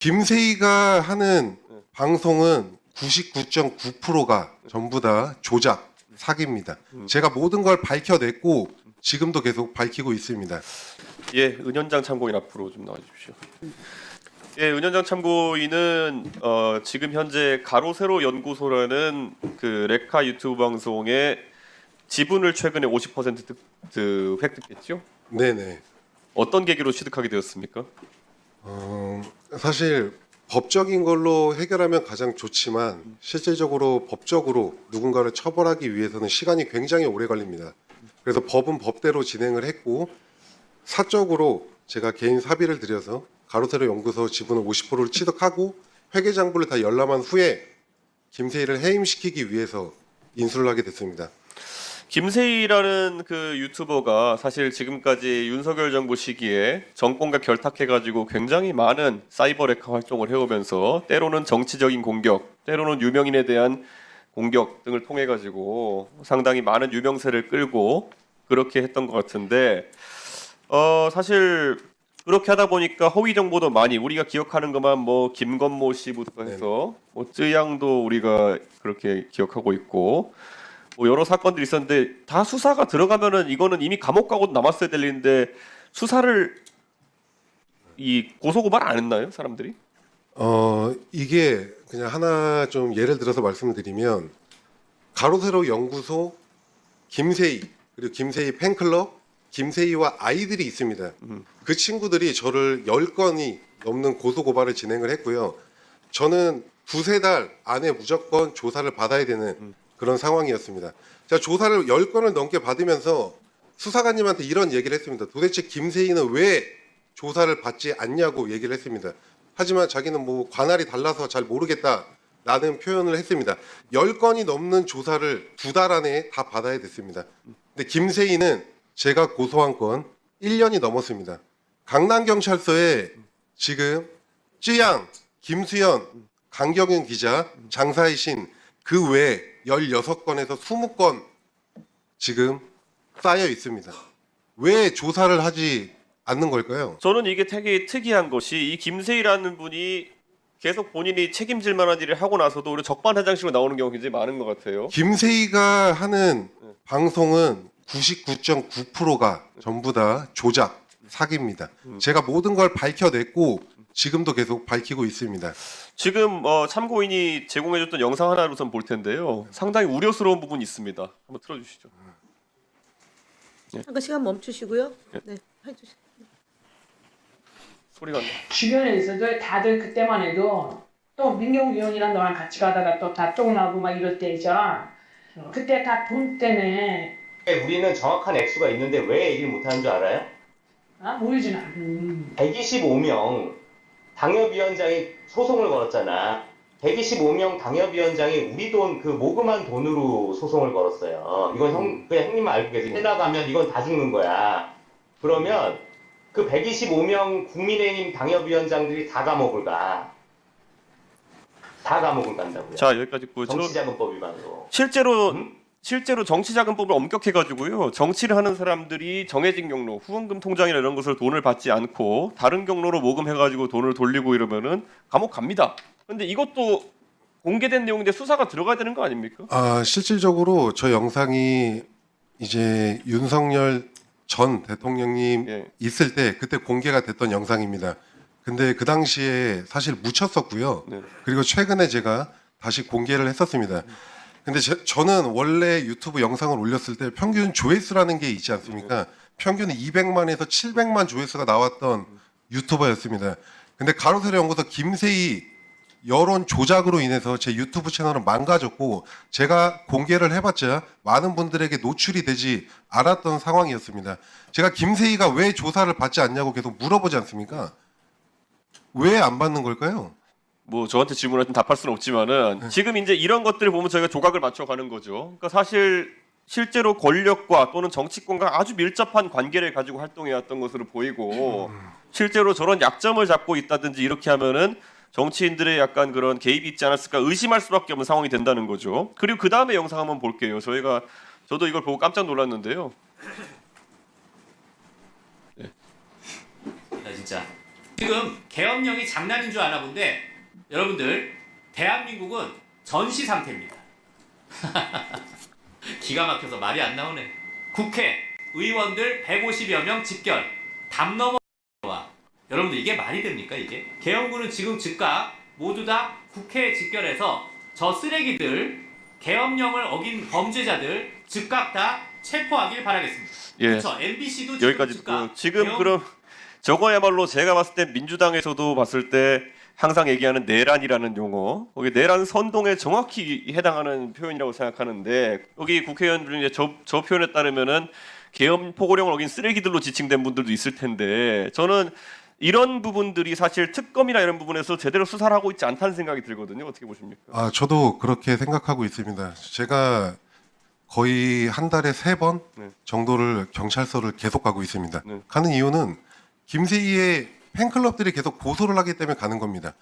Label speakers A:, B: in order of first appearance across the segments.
A: 김세희가 하는 방송은 99.9%가 전부 다 조작, 사기입니다. 제가 모든 걸 밝혀냈고 지금도 계속 밝히고 있습니다.
B: 예, 은현장 참고인 앞으로 좀 나와 주십시오. 예, 은현장 참고인은 어, 지금 현재 가로 세로 연구소라는 그 레카 유튜브 방송의 지분을 최근에 50% 득, 그 획득했죠.
A: 네네.
B: 어떤 계기로 취득하게 되었습니까?
A: 어, 사실 법적인 걸로 해결하면 가장 좋지만 실질적으로 법적으로 누군가를 처벌하기 위해서는 시간이 굉장히 오래 걸립니다. 그래서 법은 법대로 진행을 했고 사적으로 제가 개인 사비를 들여서 가로세로 연구소 지분을 50%를 취득하고 회계장부를 다 열람한 후에 김세희를 해임시키기 위해서 인수를 하게 됐습니다.
B: 김세희라는 그 유튜버가 사실 지금까지 윤석열 정부 시기에 정권과 결탁해가지고 굉장히 많은 사이버 레카 활동을 해오면서 때로는 정치적인 공격, 때로는 유명인에 대한 공격 등을 통해 가지고 상당히 많은 유명세를 끌고 그렇게 했던 것 같은데 어 사실 그렇게 하다 보니까 허위 정보도 많이 우리가 기억하는 것만 뭐 김건모 씨부터 해서 뭐 쯔양도 우리가 그렇게 기억하고 있고 뭐 여러 사건들이 있었는데 다 수사가 들어가면은 이거는 이미 감옥 가고 남았어야 될 일인데 수사를 이 고소 고발 안 했나요 사람들이?
A: 어 이게 그냥 하나 좀 예를 들어서 말씀을 드리면 가로세로 연구소 김세희 그리고 김세희 팬클럽 김세희와 아이들이 있습니다. 그 친구들이 저를 10건이 넘는 고소 고발을 진행을 했고요. 저는 두세 달 안에 무조건 조사를 받아야 되는 그런 상황이었습니다. 제가 조사를 10건을 넘게 받으면서 수사관님한테 이런 얘기를 했습니다. 도대체 김세희는 왜 조사를 받지 않냐고 얘기를 했습니다. 하지만 자기는 뭐 관할이 달라서 잘 모르겠다 라는 표현을 했습니다. 10건이 넘는 조사를 두 달 안에 다 받아야 됐습니다. 근데 김세희는 제가 고소한 건 1년이 넘었습니다. 강남경찰서에 지금 쯔양, 김수현, 강경윤 기자, 장사의 신, 그 외에 16건에서 20건 지금 쌓여 있습니다. 왜 조사를 하지 않는 걸까요?
B: 저는 이게 되게 특이한 것이 이 김세희라는 분이 계속 본인이 책임질 만한 일을 하고 나서도 우리 적반하장식으로 나오는 경우가 굉장히 많은 것 같아요.
A: 김세희가 하는 방송은 99.9%가 전부 다 조작, 사기입니다. 제가 모든 걸 밝혀냈고 지금도 계속 밝히고 있습니다.
B: 지금 어, 참고인이 제공해줬던 영상 하나를 우선 볼 텐데요. 상당히 우려스러운 부분이 있습니다. 한번 틀어주시죠.
C: 잠깐 시간 멈추시고요.
B: 예.
C: 네, 해주시.
B: 소리가 안 나.
D: 주변에 있어도 다들 그때만 해도 또 민경욱 의원이랑 너랑 같이 가다가 또다 쫑나고 막 이럴 때 있잖아. 그때 다 돈 때문에
E: 우리는 정확한 액수가 있는데 왜 얘기를 못하는 줄 알아요?
D: 아 모이진 않.
E: 125명 당협위원장이 소송을 걸었잖아. 125명 당협위원장이 우리 돈 그 모금한 돈으로 소송을 걸었어요. 이건 형 그냥 형님만 알고 계세요. 해나가면 이건 다 죽는 거야. 그러면 그 125명 국민의힘 당협위원장들이 다 감옥을 가. 다 감옥을 간다고요.
B: 자 여기까지 저
E: 정치자금법 위반으로.
B: 실제로
E: 음?
B: 실제로 정치자금법을 엄격해가지고요 정치를 하는 사람들이 정해진 경로 후원금 통장이나 이런 것을 돈을 받지 않고 다른 경로로 모금해가지고 돈을 돌리고 이러면은 감옥 갑니다. 근데 이것도 공개된 내용인데 수사가 들어가야 되는 거 아닙니까?
A: 아, 실질적으로 저 영상이 이제 윤석열 전 대통령님
B: 예.
A: 있을 때 그때 공개가 됐던 영상입니다. 근데 그 당시에 사실 묻혔었고요.
B: 네.
A: 그리고 최근에 제가 다시 공개를 했었습니다. 근데 제- 저는 원래 유튜브 영상을 올렸을 때 평균 조회수라는 게 있지 않습니까? 평균 200만에서 700만 조회수가 나왔던 유튜버였습니다. 근데 가로세로 연구소 김세희 여론 조작으로 인해서 제 유튜브 채널은 망가졌고 제가 공개를 해봤자 많은 분들에게 노출이 되지 않았던 상황이었습니다. 제가 김세희가 왜 조사를 받지 않냐고 계속 물어보지 않습니까? 왜 안 받는 걸까요?
B: 뭐 저한테 질문하신 답할 수는 없지만은 지금 이제 이런 것들을 보면 저희가 조각을 맞춰가는 거죠. 그러니까 사실 실제로 권력과 또는 정치권과 아주 밀접한 관계를 가지고 활동해왔던 것으로 보이고 실제로 저런 약점을 잡고 있다든지 이렇게 하면은 정치인들의 약간 그런 개입이 있지 않았을까 의심할 수밖에 없는 상황이 된다는 거죠. 그리고 그 다음에 영상 한번 볼게요. 저희가 저도 이걸 보고 깜짝 놀랐는데요.
F: 나 진짜
C: 지금 계엄령이 장난인 줄 아나 본데 여러분들 대한민국은 전시 상태입니다. 기가 막혀서 말이 안 나오네. 국회 의원들 150여 명 집결 담 넘어 와. 여러분들 이게 말이 됩니까 이게? 계엄군은 지금 즉각 모두 다 국회에 집결해서 저 쓰레기들 계엄령을 어긴 범죄자들 즉각 다 체포하길 바라겠습니다.
B: 예.
C: 그렇죠. MBC도 지금
B: 여기까지 듣고 지금
C: 계엄-
B: 그럼 저거야말로 제가 봤을 때 민주당에서도 봤을 때 항상 얘기하는 내란이라는 용어 거기 내란 선동에 정확히 해당하는 표현이라고 생각하는데 여기 국회의원들 이제 저, 저 표현에 따르면은 계엄 포고령을 어긴 쓰레기들로 지칭된 분들도 있을 텐데 저는 이런 부분들이 사실 특검이나 이런 부분에서 제대로 수사를 하고 있지 않다는 생각이 들거든요. 어떻게 보십니까?
A: 아, 저도 그렇게 생각하고 있습니다. 제가 거의 한 달에 세번
B: 네.
A: 정도를 경찰서를 계속 가고 있습니다.
B: 네.
A: 가는 이유는 김세희의 팬클럽들이 계속 고소를 하기 때문에 가는 겁니다.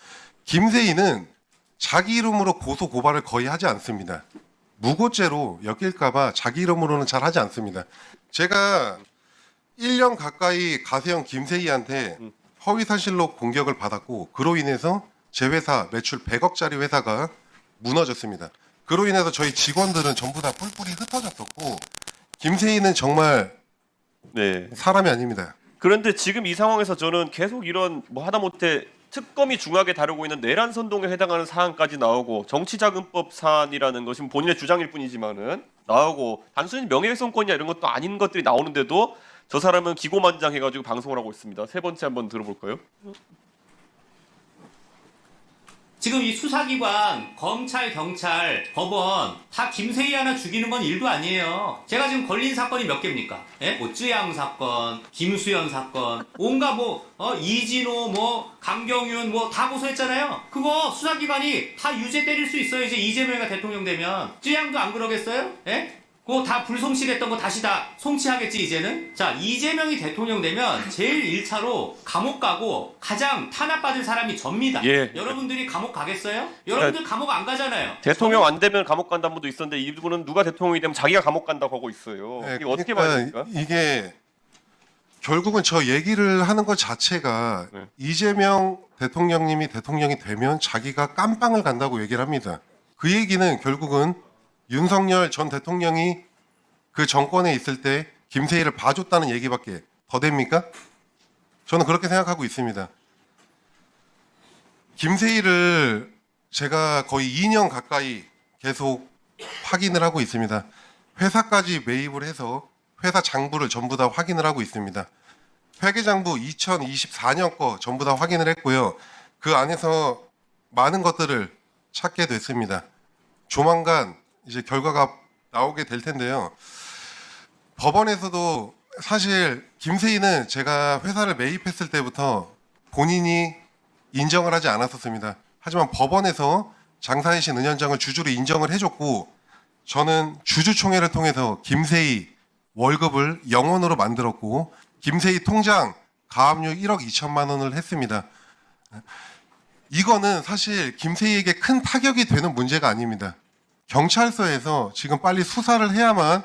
A: 김세희는 자기 이름으로 고소 고발을 거의 하지 않습니다. 무고죄로 엮일까봐 자기 이름으로는 잘 하지 않습니다. 제가 1년 가까이 가세형 김세희한테
B: 음.
A: 허위 사실로 공격을 받았고 그로 인해서 제 회사 매출 100억짜리 회사가 무너졌습니다. 그로 인해서 저희 직원들은 전부 다 뿔뿔이 흩어졌었고 김세희는 정말
B: 네.
A: 사람이 아닙니다.
B: 그런데 지금 이 상황에서 저는 계속 이런 뭐 하다못해 특검이 중하게 다루고 있는 내란 선동에 해당하는 사안까지 나오고 정치자금법 사안이라는 것은 본인의 주장일 뿐이지만은 나오고 단순히 명예훼손권이나 이런 것도 아닌 것들이 나오는데도 저 사람은 기고만장해가지고 방송을 하고 있습니다. 세 번째 한번 들어볼까요?
C: 지금 이 수사기관, 검찰, 경찰, 법원 다 김세희 하나 죽이는 건 일도 아니에요. 제가 지금 걸린 사건이 몇 개입니까? 예? 뭐 쯔양 사건, 김수현 사건, 온갖 뭐 어, 이진호, 뭐 강경윤 뭐 다 고소했잖아요. 그거 수사기관이 다 유죄 때릴 수 있어요. 이제 이재명이가 대통령 되면 쯔양도 안 그러겠어요? 예? 그거 다 불송치했던 거 다시 다 송치하겠지 이제는? 자 이재명이 대통령 되면 제일 1차로 감옥 가고 가장 탄압받을 사람이 접니다.
B: 예.
C: 여러분들이 감옥 가겠어요? 여러분들 감옥 안 가잖아요.
B: 대통령 안 되면 감옥 간다는 분도 있었는데 이분은 누가 대통령이 되면 자기가 감옥 간다고 하고 있어요.
A: 네,
B: 이게 어떻게 봐야
A: 그러니까
B: 됩니까?
A: 이게 결국은 저 얘기를 하는 것 자체가
B: 네.
A: 이재명 대통령님이 대통령이 되면 자기가 깜빵을 간다고 얘기를 합니다. 그 얘기는 결국은 윤석열 전 대통령이 그 정권에 있을 때 김세희를 봐줬다는 얘기밖에 더 됩니까? 저는 그렇게 생각하고 있습니다. 김세희를 제가 거의 2년 가까이 계속 확인을 하고 있습니다. 회사까지 매입을 해서 회사 장부를 전부 다 확인을 하고 있습니다. 회계장부 2024년 거 전부 다 확인을 했고요. 그 안에서 많은 것들을 찾게 됐습니다. 조만간 이제 결과가 나오게 될 텐데요. 법원에서도 사실 김세희는 제가 회사를 매입했을 때부터 본인이 인정을 하지 않았었습니다. 하지만 법원에서 장사의 신 은현장을 주주로 인정을 해줬고 저는 주주총회를 통해서 김세희 월급을 영원으로 만들었고 김세희 통장 가압류 1억 2천만 원을 했습니다. 이거는 사실 김세희에게 큰 타격이 되는 문제가 아닙니다. 경찰서에서 지금 빨리 수사를 해야만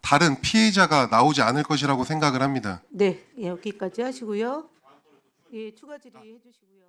A: 다른 피해자가 나오지 않을 것이라고 생각을 합니다.
F: 네, 예, 여기까지 하시고요. 예, 추가 질의 해 주시고요.